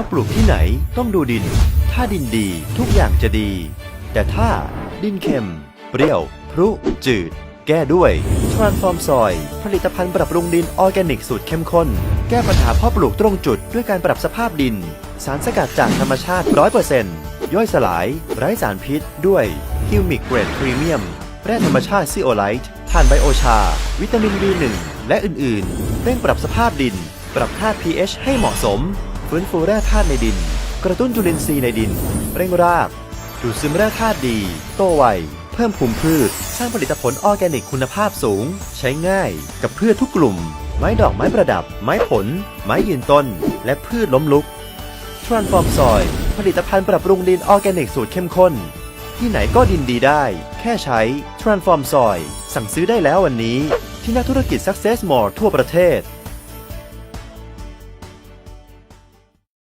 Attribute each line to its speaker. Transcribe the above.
Speaker 1: ราะปลูกที่ไหนต้องดูดิน ถ้าดินดีทุกอย่างจะดี แต่ถ้าดินเค็ม เปรี้ยว พรุ จืด แก้ด้วย Transform Soil ผลิตภัณฑ์ปรับปรุงดินออร์แกนิกสูตรเข้มข้น แก้ปัญหาเพาะปลูกตรงจุดด้วยการปรับสภาพดิน สารสกัดจากธรรมชาติ 100%ย่อยสลาย ไร้สารพิษ ด้วยฮิวมิกเกรดพรีเมียมแร่ธรรมชาติซีโอไลท์ผ่านไบโอชา วิตามิน B1 และอื่น ๆเร่งปรับสภาพดิน ปรับค่า pH ให้เหมาะสม ฟื้นฟูแร่ธาตุในดิน กระตุ้นจุลินทรีย์ในดิน เร่งราก ดูดซึมแร่ธาตุดี โตไว เพิ่มภูมิพืช สร้างผลิตผลออร์แกนิกคุณภาพสูง ใช้ง่าย กับพืชทุกกลุ่ม ไม้ดอกไม้ประดับ ไม้ผล ไม้ยืนต้น และพืชล้มลุก Transform Soil ผลิตภัณฑ์ปรับปรุงดินออร์แกนิกสูตรเข้มข้น ที่ไหนก็ดินดีได้ แค่ใช้ Transform Soil สั่งซื้อได้แล้ววันนี้ ที่นักธุรกิจ Success More ทั่วประเทศ